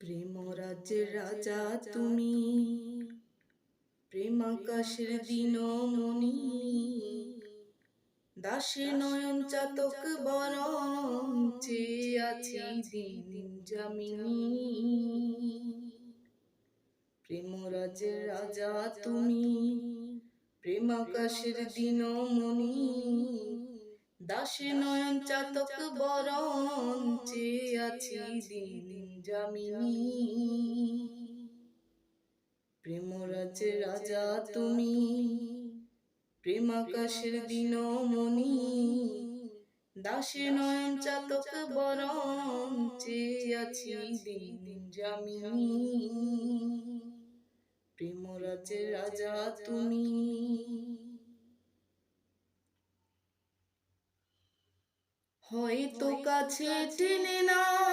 প্রেম রাজ্যের রাজা তুমি। প্রেমাকাশের দিনমণি। দাসে নয়ন চাতক বরণ চেয়ে আছি দিন জামিনী প্রেম রাজ্যের রাজা তুমি। প্রেমাকাশের দিনমণি। দাসে নয়ন চাতক বরণ চেয়ে আছি দিন জামিনী। প্রেমরাজে রাজা তুমি, প্রেমাকাশের দিনমণি। দাসে নয়ন চাতক বরণ চেয়ে আছি দিন জামিনী। প্রেমরাজে রাজা তুমি। হয়তো কাছে টেনে না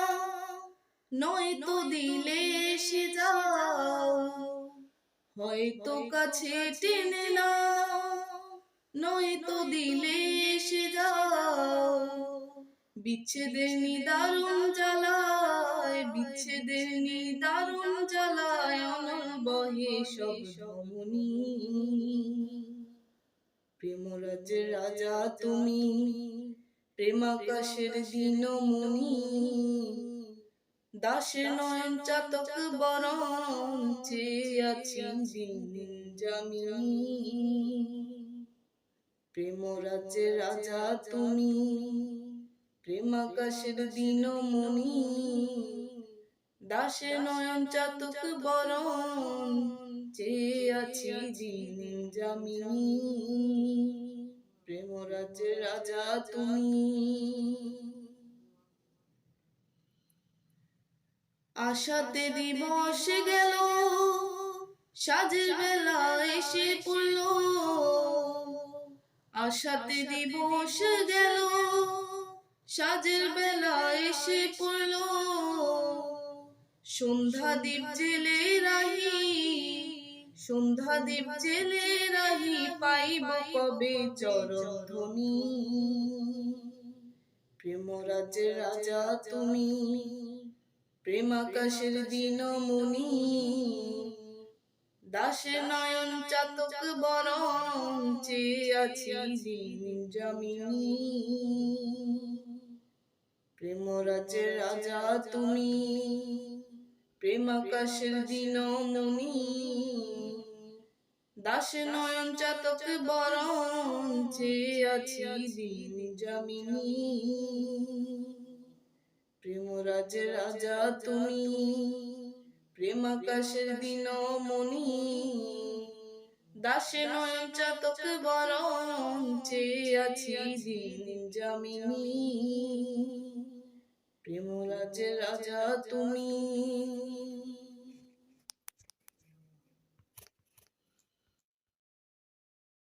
নয়তো দিলে এসে যাও। হয়তো কাছে টেনে না নয়তো দিলে এসে যাও। বিচ্ছেদের নিদারুণ জ্বালায় বিচ্ছেদের নিদারুণ জ্বালায় অনল বহে সব রমণী প্রেমরাজের রাজা তুমি প্রেমাকাশের দিনমণি। দাসের নয়ন চাতক বরণ চেয়ে আছি দিন দিন জামিনী প্রেমরাজ্যের রাজা তুমি প্রেমাকাশের দিনমণি দাসে নয়ন চাতক বরণ, চেয়ে আছি দিন জামিনী প্রেমরাজ্যের রাজা তুমি। আশাতে দিবস গেল সাজের বেলা এসে পড়ল। আশাতে দিবস গেল সাজের বেলা এসে পড়ল। সন্ধ্যা দ্বীপ জেলে রাহি সন্ধ্যা দ্বীপ জেলে রাহি পাইব কবে চরধ্বনি প্রেমরাজ্যের রাজা তুমি প্রেমাকাশের দিনমণি। দাসে নয়ন চাতক বরণ চেয়ে আছি দিন জামিনী প্রেমরাজ্যের রাজা তুমি প্রেমাকাশের দিনমণি। দাসে নয়ন চাতক বরণ চেয়ে আছি দিন জামিনী প্রেমরাজের রাজা তুমি, প্রেমাকাশের দিনমণি দাসে নয়ন চাতক বরণ চেয়ে আছি দিন প্রেম প্রেমরাজের রাজা তুমি